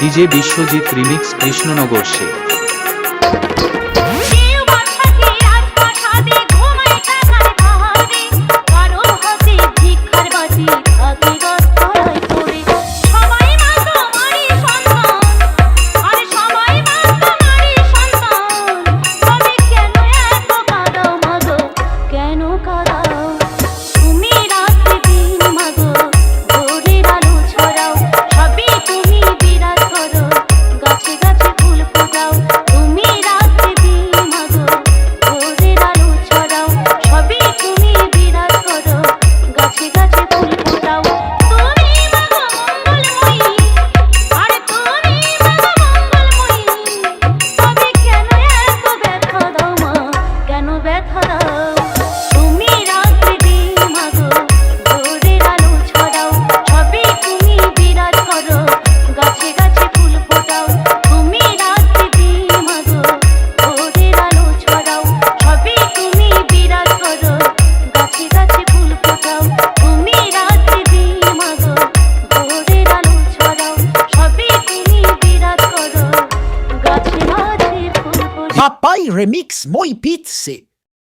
DJ Biswajit remix Krishnanagar সে remix Moi Pete, c'est